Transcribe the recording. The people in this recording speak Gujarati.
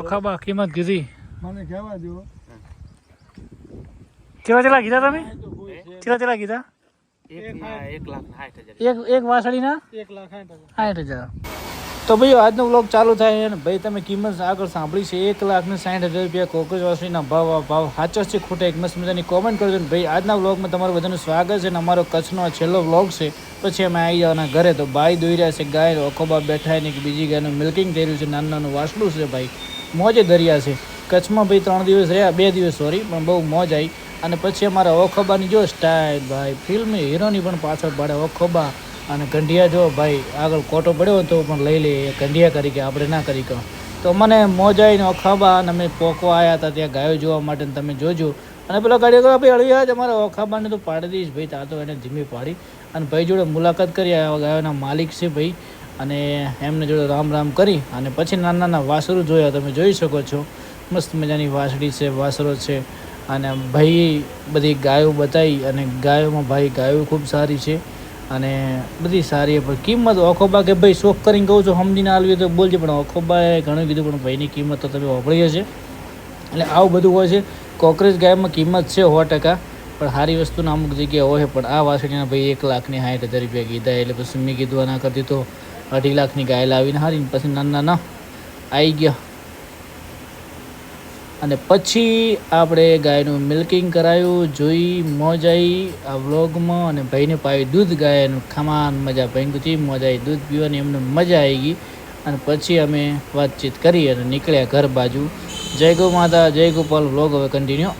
ઓખાબા કિંમત કીધી. મને કહેવા દો કેવા ચેલા કીધા તમે? ચેલા ચેલા કીધા? એક સાઠ હજાર. એક એક વાસળીના? એક લાખ સાઠ હજાર. તો ભાઈ આજનો વ્લોગ ચાલુ થાય અને ભાઈ તમે કિંમત આગળ સાંભળી છે. એક લાખ ને સાઠ હજાર રૂપિયા કોકજ વાસળીના ભાવ ભાવ સાચો છે ખોટા એક મસ્ત મજાની કોમેન્ટ કરજો ને ભાઈ આજના વ્લોગમાં તમારું બધાનું સ્વાગત છે અને અમારો કચ્છનો છેલ્લો વ્લોગ છે. પછી અમે આવી જવાના ઘરે તો ભાઈ દોઈ રહ્યા છે ગાય ઓખોબા બેઠા ને કે બીજી ગાયનું મિલ્કિંગ થઈ રહ્યું છે નાનું નાનું વાસડું છે ભાઈ. મોજે દરિયા છે. કચ્છમાં ભાઈ ત્રણ દિવસ રહ્યા, બે દિવસ સોરી પણ બહુ મોજ આવી અને પછી અમારા ઓખોબાની જો સ્ટાઇલ ભાઈ ફિલ્મી હીરોની પણ પાછળ પડે, ઓખોબા. અને ગંઢિયા જો, ભાઈ, આગળ કોટો પડ્યો તો પણ લઈ લઈએ ગંઢિયા કરી કે આપણે ના કરી કહો. તો મને મોજ આવીને ઓખાબા, અને અમે પોકો આવ્યા હતા ત્યાં ગાયો જોવા માટે તમે જોજો. અને પેલો કહે ભાઈ અળિયા આજ અમારા ઓખાબાને તો પાડી દઈશ. ભાઈ, તા તો એને ધીમી પાડી. અને ભાઈ જોડે મુલાકાત કરી આવ્યા, ગાયોના માલિક છે, ભાઈ. અને એમને જોડે રામ રામ કરી અને પછી નાના નાના વાસરો જોયા. તમે જોઈ શકો છો. મસ્ત મજાની વાસડી છે વાસરો છે. અને ભાઈ બધી ગાયો બતાવી અને ગાયોમાં ભાઈ ગાયો ખૂબ સારી છે. અને બધી સારી પણ કિંમત ઓખોબા કે ભાઈ શોખ કરીને કહું છું, સમજીને આલવી તો બોલજે, પણ ઓખોબાએ ઘણું કીધું, પણ ભાઈની કિંમત તો તમે વાપરી હશે એટલે આવું બધું હોય છે. કોકરેજ ગાયમાં કિંમત છે સો ટકા, પણ સારી વસ્તુના અમુક જગ્યાએ હોય, પણ આ વાસણીના ભાઈ એક લાખની સાઠ હજાર રૂપિયા કીધા. એટલે પછી મેં કીધું, આના કરતી તો અઢી લાખની ગાય લાવીને હારી પછી નાના ના આવી ગયા. અને પછી આપણે ગાયનું મિલ્કિંગ કરાયું, જોઈ, મોજ આવી આ વ્લોગમાં. અને ભાઈને પાવી દૂધ ગાયનું, ખમાન મજા ભાઈ મોજ આવી દૂધ પીવાની એમને મજા આવી ગઈ. અને પછી અમે વાતચીત કરી અને નીકળ્યા ઘર બાજુ. જય ગો માતા, જય ગોપાલ, વ્લોગ હવે કન્ટિન્યુ